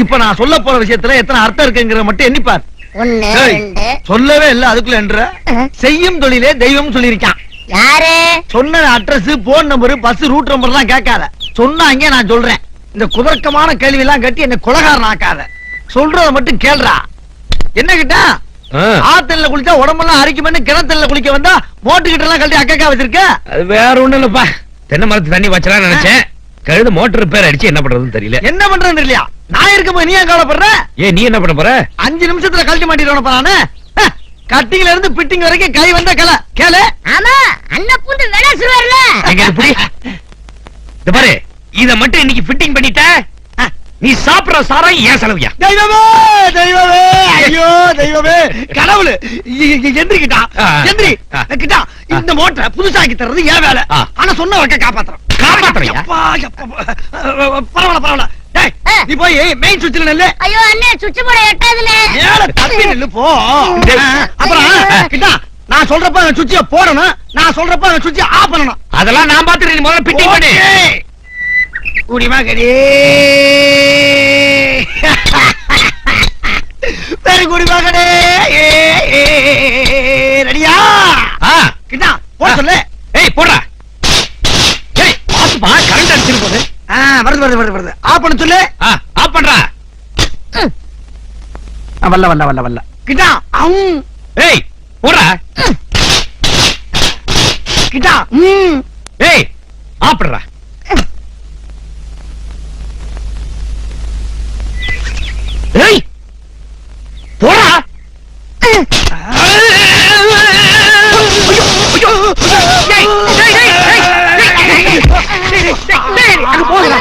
இப்ப நான் சொல்ல போற விஷயத்துல எத்தனை அர்த்தம் இருக்குங்கிற மட்டும் எண்ணிப்பார். ஒண்ணு சொல்லவே இல்ல அதுக்குள்ள என்ற. செய்யும் தொழிலே தெய்வம் சொல்லியிருக்கான். யாரு? சொன்ன address phone number bus route number எல்லாம் கேட்காத. சொன்னாங்க நான் சொல்றேன். இந்த குதர்க்கமான கேள்வி எல்லாம் கட்டி என்ன குலகாரன் ஆக்காத சொல்றத மட்டும் கேள்றா. என்ன கிட்டா? ஆத்தல்ல குளிச்சா உடம்பெல்லாம் அரிக்குமென்னு கிணத்துல குளிக்க வந்தா மோட்டு கிட்ட எல்லாம் கழட்டி அக்கா வச்சிருக்க? அது வேற ஒண்ணும் இல்லப்பா. தென்னை மரத்து தண்ணி வச்சலாம் நினைச்சேன். கழுத மோட்டர் ரிப்பேர் அடிச்சு என்ன பண்றதுன்னு தெரியல. என்ன பண்றேன்னு இல்லையா நான் இருக்கும்போது நீ ஏன் கவலைப்படுற? ஏன் நீ என்ன பண்ண போற? அஞ்சு நிமிஷத்துல கழட்டி மாட்டிடுவானப்பா நானு. ஹ, கட்டிங்ல இருந்து பிட்டிங் வரைக்கும் கை வந்த கலை. கேளு. ஆமா அண்ணன் பூந்து விளாசுவார்ல எங்க இது புடி? இந்த பாரு இத மட்டும் இன்னைக்கு ஃபிட்டிங் பண்ணிட்ட நீ சாப்பிடுற சாரம் ஏன் செலவியா? தெய்வமே தெய்வமே ஐயோ தெய்வமே. கடவுளு எந்திரிக்கிட்டா? ஆ. எந்திரி. கிட்டா இந்த மோட்டரை புதுசாக்கி தர்றது ஏன் வேலை. ஆ. ஆனா சொன்ன வக்க காப்பாத்துறோம். காப்பாத்துறியா? பரவாயில்ல பரவாயில்ல. நீ போய் மெயின் சுவிட்ச்ல நில்லு. ஐயோ அண்ணே சுவிட்ச் போட எட்டாதுல மேல தப்பி நில்லு போ. அப்புறம் கிட்டா நான் சொல்றப்ப அந்த சுவிட்சை போடணும். நான் சொல்றப்ப அந்த சுவிட்சை ஆஃப் பண்ணணும். அதெல்லாம் நான் பாத்துறேன் நீ முதல்ல ஃபிட்டிங் பண்ணு. குடிமா கடி பெரு குடிமா கடே ரெடியா? கிட்டா போட சொல்லு. ஏய் போடா ஏய் பாத்துப்பா கரண்ட் அடிச்சிரு போது வருது வருது வருது வருது. ஆஃப் பண்ண சொல்லு. ஆஃப் பண்றா. வல்ல வல்ல வல்ல வல்ல கிட்டா அம். ஏய் போடா கிட்டா ஏய் ஆஃப் 过来，